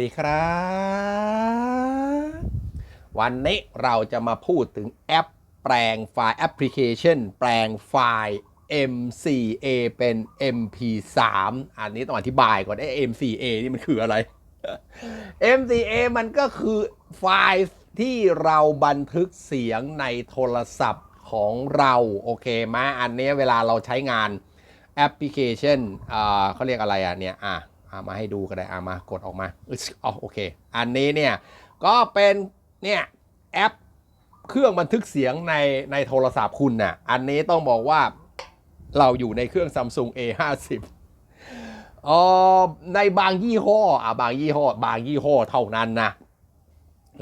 ดีครับ วันนี้เราจะมาพูดถึงแอปแปลงไฟล์แอปพลิเคชัน แปลงไฟล์ M4A เป็น MP3 อันนี้ต้องอธิบายก่อนไอ้ M4A นี่มันคืออะไร M4A มันก็คือไฟล์ที่เราบันทึกเสียงในโทรศัพท์ของเราโอเคไหมอันนี้เวลาเราใช้งานแอปพลิเคชันอ่าเขาเรียกอะไรอะเนี่ยอะ เอามาให้ดูก็ได้อะมากดออกมาอ๋อโอเค อันนี้เนี่ยก็เป็นเนี่ยแอปเครื่องบันทึกเสียงในในโทรศัพท์คุณน่ะ อันนี้ต้องบอกว่าเราอยู่ในเครื่อง Samsung A50 เออในบางยี่ห้ออะบางยี่ห้อ บางยี่ห้อเท่านั้นนะ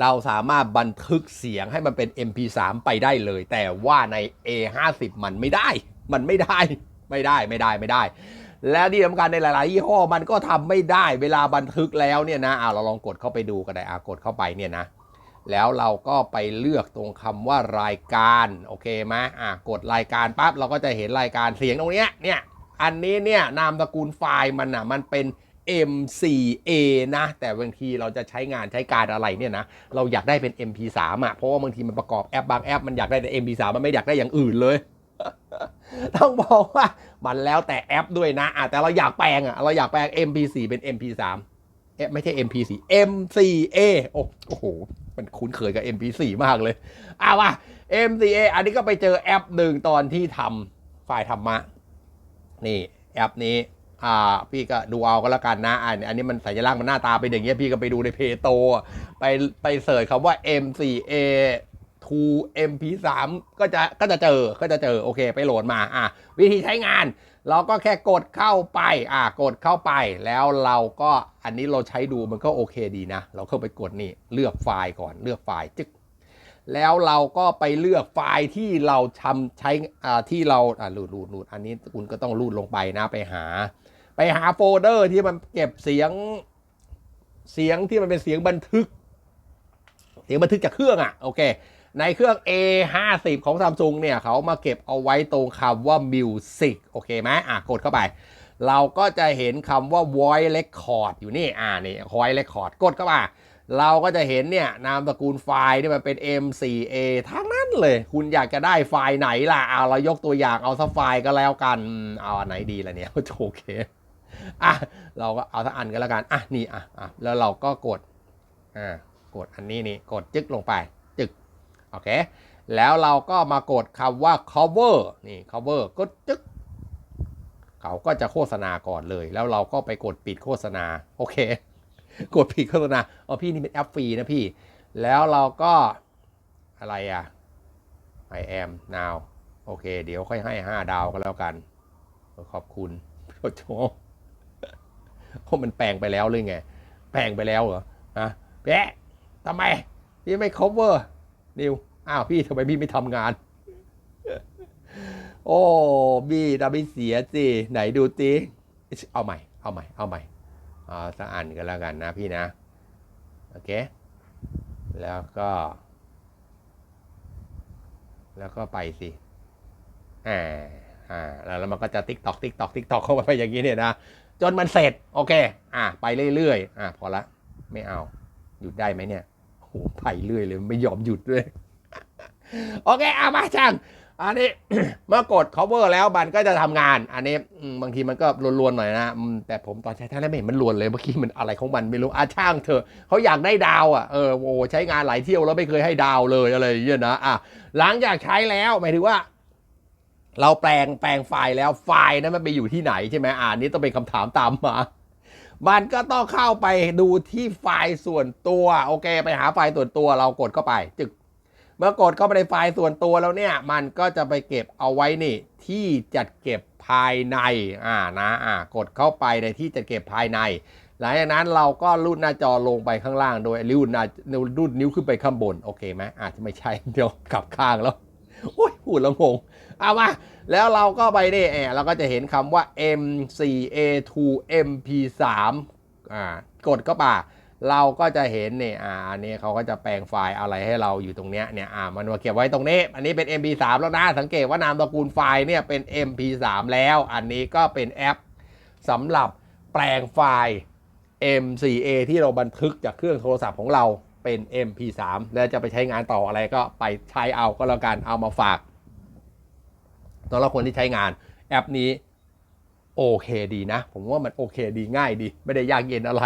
เราสามารถบันทึกเสียงให้มันเป็น MP3 ไปได้เลย แต่ว่าใน A50 มันไม่ได้ มันไม่ได้ ไม่ได้ ไม่ได้ ไม่ได้ และที่สำคัญในหลายๆยี่ห้อมันก็ทำไม่ได้เวลาบันทึกแล้วเนี่ยนะอะเราลองกดเข้าไปดูกันได้อะกดเข้าไปเนี่ยนะแล้วเราก็ไปเลือกตรงคำว่ารายการโอเคไหมอะกดรายการปั๊บเราก็จะเห็นรายการเสียงตรงเนี้ยเนี่ยอันนี้เนี่ยนามสกุลไฟล์มันอะมันเป็น M4A นะ แต่บางทีเราจะใช้งานใช้การอะไรเนี่ยนะ เราอยากได้เป็น MP3 อะ เพราะว่าบางทีมันประกอบแอปบางแอปมันอยากได้แต่ MP3 มันไม่อยากได้อย่างอื่นเลย ต้องบอกว่ามันแล้วแต่แอปด้วยนะอะแต่เราอยากแปลงอะเราอยากแปลง MP4 เป็น MP3 เอ๊ะไม่ใช่ MP4 M4A โอ้โห มันคุ้นเคยกับ MP4 มากเลยอะว่า M4A อันนี้ก็ไปเจอแอปหนึ่งตอนที่ทำไฟล์ธรรมะ นี่แอปนี้อ่าพี่ก็ดูเอาก็แล้วกันนะอันอันนี้มันสัญลักษณ์มันหน้าตาเป็นอย่างเงี้ยพี่ก็ไปดูในเพโต ไปไปเสิร์ชคำว่า M4A 2 MP3 ก็จะก็จะเจอก็จะเจอโอเคไปโหลดมาอะวิธีใช้งาน เราก็แค่กดเข้าไปอะกดเข้าไป แล้วเราก็อันนี้เราใช้ดูมันก็โอเคดีนะ เราเข้าไปกดนี่เลือกไฟล์ก่อนเลือกไฟล์จึ๊กแล้วเราก็ไปเลือกไฟล์ที่เราทำใช้อ่าที่เราอ่าลูดลูดลูดอันนี้คุณก็ต้องลูดลงไปนะไปหา ไปหาโฟลเดอร์ที่มันเก็บเสียงเสียงที่มันเป็นเสียงบันทึก เสียงบันทึกจากเครื่องอะโอเค ในเครื่อง A50 ของ Samsung เนี่ยเขามาเก็บเอาไว้ตรงคำว่า Music โอเคไหมอะกดเข้าไป เราก็จะเห็นคำว่า Voice Record อยู่นี่ อ่านี่ Voice Record กดเข้ามาเราก็จะเห็นเนี่ยนามสกุลไฟล์ที่มันเป็น M4A ทั้งนั้นเลย คุณอยากจะได้ไฟล์ไหนล่ะเอาเรายกตัวอย่างเอาสักไฟล์ก็แล้วกันเอาอันไหนดีล่ะเนี่ยโอเคอะเราก็เอาสักอันก็แล้วกันอะนี่อะอะแล้วเราก็กดอ่ากดอันนี้นี่กดจึ๊กลงไป โอเค แล้วเราก็มากดคำว่า cover นี่ cover กดจึ๊กเขาก็จะโฆษณาก่อนเลย แล้วเราก็ไปกดปิดโฆษณา โอเค กดผิดโฆษณาอ๋อพี่นี่เป็นแอปฟรีนะพี่ แล้วเราก็อะไรอะ I am now โอเค เดี๋ยวค่อยให้ 5 ดาวก็แล้วกัน ขอบคุณโอ้โหพมันแปลงไปแล้วเลยไง แปลงไปแล้วเหรอ ฮะแปะทำไมพี่ไม่ cover นิวอ้าวพี่ทำไมพี่ไม่ทำงาน โอ้บี้ทำให้เสียสิไหนดูสิเอาใหม่ เอาใหม่ เอาใหม่เอาสักอันก็แล้วกันนะพี่นะ โอเค แล้วก็ แล้วก็ไปสิอ่าอ่าแล้วมันก็จะติ๊กตอกติ๊กตอกติ๊กตอกเข้าไปอย่างนี้เนี่ยนะจนมันเสร็จ โอเค อ่าไปเรื่อยๆอ่าพอละ ไม่เอา หยุดได้ไหมเนี่ย ไปเรื่อยเลยไม่ยอมหยุดด้วย โอเคเอามาช่างอันนี้เมื่อกด cover แล้วมันก็จะทำงาน อันนี้บางทีมันก็ลวนๆหน่อยนะ แต่ผมตอนใช้ท่านไม่เห็นมันลวนเลยเมื่อกี้มันอะไรของมันไม่รู้อาช่างเถอเขาอยากได้ดาวอะเออโอ้ใช้งานหลายเที่ยวแล้วไม่เคยให้ดาวเลยอะไรอย่างเงี้ยนะอะหลังจากใช้แล้วหมายถึงว่า เราแปลงแปลงไฟล์แล้วไฟล์นั้นมันไปอยู่ที่ไหนใช่ไหมอ่านี้ต้องเป็นคำถามตามมา มันก็ต้องเข้าไปดูที่ไฟล์ส่วนตัว โอเค ไปหาไฟล์ส่วนตัวเรากดเข้าไป จึก เมื่อกดเข้าไปในไฟล์ส่วนตัวแล้วเนี่ย มันก็จะไปเก็บเอาไว้นี่ ที่จัดเก็บภายใน อ่า นะ อ่า กดเข้าไปในที่จัดเก็บภายใน หลังจากนั้นเราก็รูดหน้าจอลงไปข้างล่าง โดยรูดหน้ารูดนิ้วขึ้นไปข้างบน โอเคไหมอาจจะไม่ใช่ เดี๋ยวกลับข้างแล้ว โอ้ย พูดแล้วงง เอามา แล้วเราก็ไปนี่เออเราก็จะเห็นคำว่า M4A2 MP3 อ่ากดเข้าเราก็จะเห็นเนี่ยอ่าอันนี้เขาก็จะแปลงไฟล์อะไรให้เราอยู่ตรงเนี้ยเนี่ยอ่ามันมาเก็บไว้ตรงนี้ อันนี้เป็น MP3 แล้วนะ สังเกตว่านามตระกูลไฟล์เนี่ยเป็น MP3 แล้ว อันนี้ก็เป็นแอปสำหรับแปลงไฟล์ M4A ที่เราบันทึกจากเครื่องโทรศัพท์ของเราเป็น MP3 แล้วจะไปใช้งานต่ออะไรก็ไปใช้เอาก็แล้วกันเอามาฝาก สำหรับคนที่ใช้งานแอปนี้โอเคดีนะ ผมว่ามันโอเคดีง่ายดี ไม่ได้ยากเย็นอะไร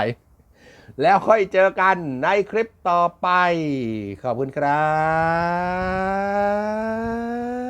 แล้วค่อยเจอกันในคลิปต่อไป ขอบคุณครับ